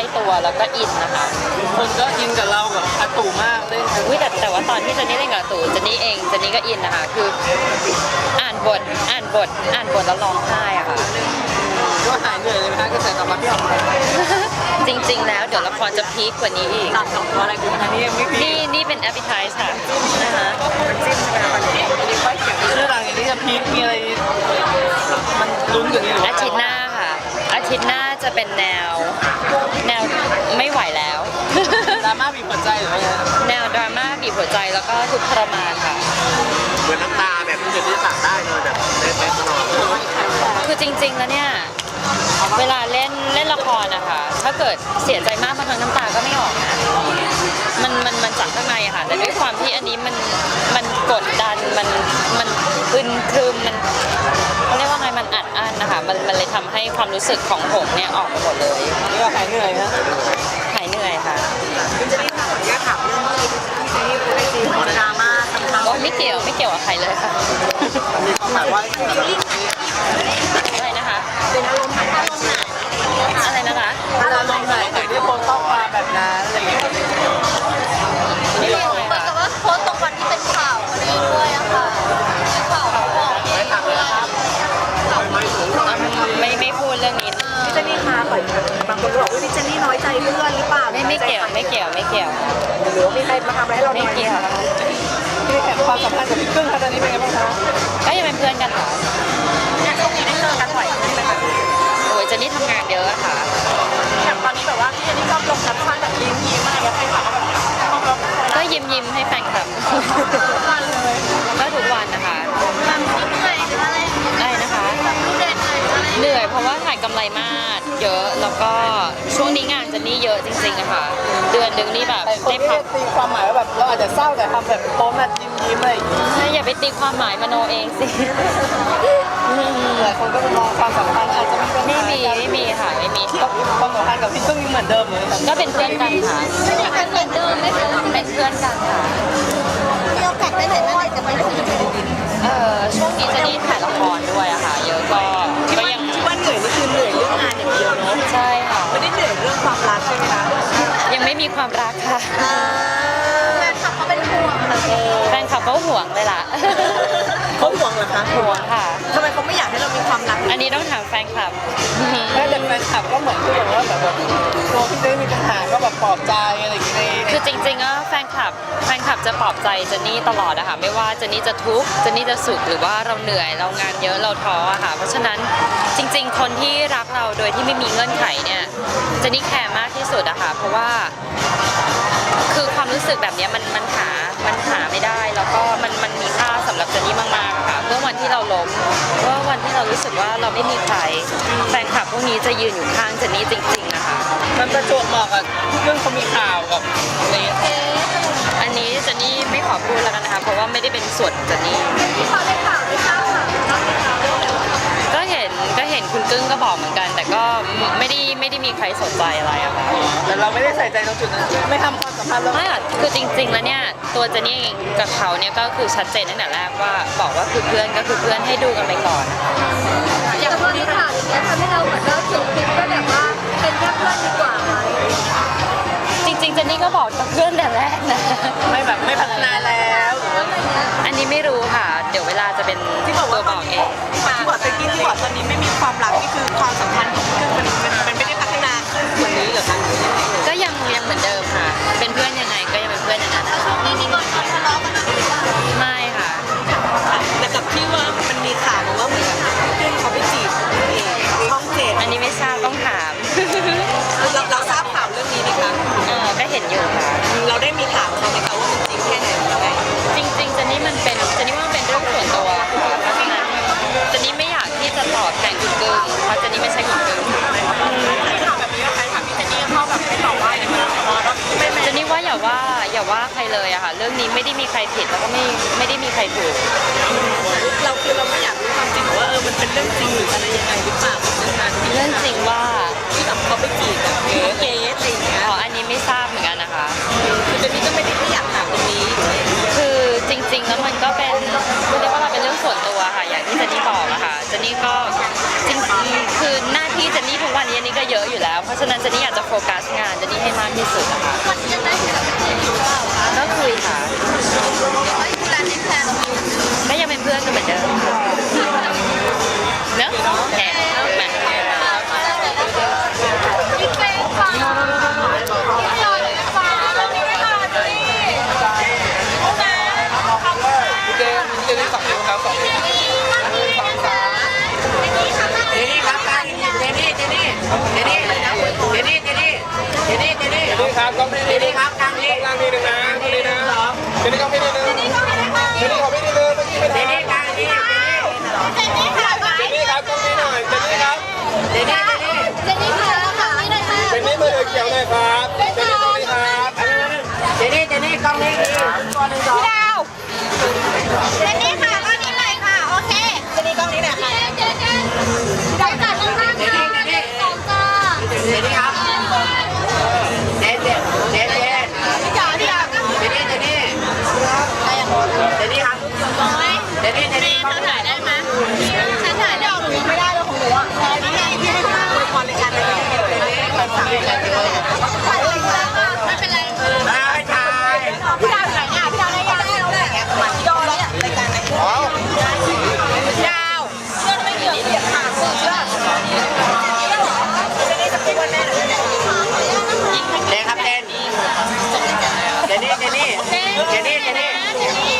ล้ตัวแล้วก็อินนะคะคนก็อินกับเรากับอาตู่มากเล่นกันอุ้ยแต่แต่ว่าตอนที่เจนนี่เล่นกับตู่เจนนี่เองเจนนี่ก็อินนะคะคืออ่านบทอ่านบทอ่านบทแล้วร้องไห้อะค่ะก็หายเหนื่อยเลยไหมคะกระแสตอบรับที่ออกมาจริง ๆ แล้วเดี๋ยวละครจะพีคกว่านี้อีกตัดสองตัวอะไรคุณอันนี้ยังไม่พีนี่นี่เป็น appetize ค่ะนะคะจิ้มใช่ไหมครับอันนี้อันนี้ค่อยเขียนชื่อหลังจากนี้จะพีคมีอะไรมันลุ้นกว่านี้หรืออาว่าทิตย์หน้าค่ะอาทิตย์หน้า จะเป็นแนวแนวไม่ไหวแล้ว ดราม่าบีบหัวใจหรือว่าไงแนวดราม่าบีบหัวใจแล้วก็ทุกข์ทรมานค่ะ เหมือนน้ำตาแบบที่เจนนี่สั่งได้เลยแบบเล่นๆตลอดคือจริง ๆ แล้วเนี่ย เวลาเล่นเล่นละครนะคะ ถ้าเกิดเสียใจมากบางครั้งน้ำตาก็ไม่ออกนะมันมันมันจากข้างในอะค่ะ แต่ด้วยความที่อันนี้มันมันกดดันมันมันอึนครึมมัน มันมันเลยทำให้ความรู้สึกของผมเนี่ยออกมาหมดเลย นี่ก็หายเหนื่อยนะหายเหนื่อยค่ะจะนี่ค่ะขออนุญาตถามเรื่องที่ที่นี่พูดได้จริงดราม่าทำโอ้ไม่เกี่ยวไม่เกี่ยวกับใครเลยค่ะ มีความหมายว่า ไม่ไม่เกี่ยวไม่เกี่ยวไม่เกี่ยวหรือว่ามีใครมาทำอะไรให้เราไม่น้อยเกี่ยวค่ะพี่แข่งความสัมพันธ์กับพี่กึ้งคะตอนนี้เป็นไงบ้างคะก็ยังเป็นเพื่อนกันค่ะเนี่ยช่วงนี้ได้เจอกันบ่อยขึ้นไหมคะโอ้ยเจนนี่ทำงานเยอะค่ะอย่างตอนนี้แบบว่าพี่เจนนี่ชอบลงแคปชั่นแบบยิ้มยิ้มอะไรอย่างเงี้ยใครถามว่าแบบชอบลงก็ยิ้มยิ้มให้แฟนคลับวันเลยก็ทุกวันนะคะแบบเหนื่อยหรืออะไรอย่างเงี้ยได้นะคะแบบเหนื่อยเหนื่อยหรืออะไรเหนื่อยเพราะว่าถ่ายกำไรมาก เยอะ แล้วก็ช่วงนี้งานเจนนี่เยอะจริงๆอะค่ะ เดือนหนึ่งนี่แบบแต่คนได้ที่พักตีความหมายว่าแบบเราอาจจะเศร้าแต่ทำแบบโพสต์แบบยิ้มยิ้มๆอะไรอย่างเงี้ยใช่อย่าไปตีความหมายมโนเองสิ หลายคนก็มองความสัมพันธ์อาจจะมีปัญไม่หามีไม่มีค่ะไม่มีความสัมพันธ์กับพี่กึ้งยังเหมือนเดิมเลยครับก็เป็นเพื่อนกันค่ะสนิทกันเหมือนเดิมไหมคะเป็นเพื่อนกันค่ะ มีโอกาสไปไหนมาไหนจะไปคุยกันเอ่อช่วงนี้เจนนี่ถ่ายละครด้วยอะค่ะ เยอะ คะห่วงค่ะ ทำไมเขาไม่อยากให้เรามีความรักอันนี้ต้องถามแฟนคลับแม้แต่แฟนคลับก็เหมือนที่แบบว่าแบบแบบตัวพี่เต้มีปัญหาก็แบบปลอบใจอะไรอย่างเงี้ยในในคือจริงๆก็แฟนคลับแฟนคลับจะปลอบใจเจนนี่ตลอดอะค่ะไม่ว่าเจนนี่จะทุกข์เจนนี่จะสุขหรือว่าเราเหนื่อยเรางานเยอะเราท้ออะค่ะเพราะฉะนั้นจริง ๆ คนที่รักเราโดยที่ไม่มีเงื่อนไขเนี่ยเจนนี่แคร์มากที่สุดอะค่ะเพราะว่า คือความรู้สึกแบบเนี้ยมันมันหามันหาไม่ได้ แล้วก็มันมันมีค่าสำหรับเจนนี่มากๆอะค่ะเมื่อ วันที่เราล้มเมื่อวันที่เรารู้สึกว่าเราไม่มีใครแฟนคลับพวกนี้จะยืนอยู่ข้างเจนนี่จริงๆนะคะมันประจวบเหมาะกับพี่กึ้งเขามีข่าวกับในอันนี้เจนนี่ไม่ขอพูดแล้วกันนะคะเพราะว่าไม่ได้เป็นส่วนของเจนนี่ที่เขาได้ข่าวได้ทราบข่าว ม่ได้มีใครสนใจอะไรอะค่ะแต่เราไม่ได้ใส่ใจตรงจุดนั้น ไม่ทำความสัมพันธ์เราไม่อะคือจริง ๆ แล้วเนี่ยตัวเจนนี่เองกับเขาเนี่ยก็คือชัดเจนตั้งแต่แรกว่าบอกว่าคือเพื่อนก็คือเพื่อนให้ดูกันไปก่อนแต่พอมีข่าวอย่างเงี้ยทำให้เราเหมือนเราถูกคิดก็แบบว่าเป็นแค่เพื่อนดีกว่าไหมจริงๆเจนนี่ก็บอกกับเพื่อนแต่แรกนะไม่แบบไม่พัฒนาแล้วหรือว่าอันนี้ไม่รู้ค่ะ เดี๋ยวเวลาจะเป็นที่บอกตัว่าวตบออนกเอนี้งที่บอกตะกี้ที่บอกตอนนี้ไม่มีความรักนี่คือ อย่าว่าอย่าว่าใครเลยอะค่ะเรื่องนี้ไม่ได้มีใครผิดแล้วก็ไม่ไม่ได้มีใครถูก เราคือเราไม่อยากรู้ความจริงว่าเออมันเป็นเรื่องจริงหรืออะไรยังไงหรือเปล่าเรื่องนั้นที่เรื่องจริงว่าที่แบบเขาไปจีบกับเกสเกสอะไรอย่างเงี้ยอ๋ออันนี้ไม่ทราบเหมือนกันนะคะ คือเจนนี่ก็ไม่ได้ไม่อยากถามตรงนี้คือจริง ๆ แล้วมันก็เป็นเรียกว่าเราเป็นเรื่องส่วนตัวค่ะ อย่างที่เจนนี่บอกอะค่ะเจนนี่ก็จริงๆคือหน้าที่เจนนี่ทุกวันนี้เจนนี่ก็เยอะอยู่แล้ว เพราะฉะนั้นเจนนี่อยากจะโฟกัสงานเจนนี่ให้มากที่สุดนะคะ เดนนี่เดนนี่ก็ถ่ายได้ไหมฉันถ่ายได้หนูยัไม่ได้เลยของหนูอะนี่ไงที่ให้มาอวยพรในการอะไรอย่างเงี้ยเลยไม่เป็นไรไม่เป็นไรได้ชายพี่ดาวไหนอะพี่ดาวได้ยังได้แล้วละมาที่ดอเนี่ยรายการไนยาวเชื่อไม่เกี่ยเกี่ยวขาดเชื่อจะได้สักทีนแม่หรือเต้นครับเจนี่เจนี่เจนี่เจนี่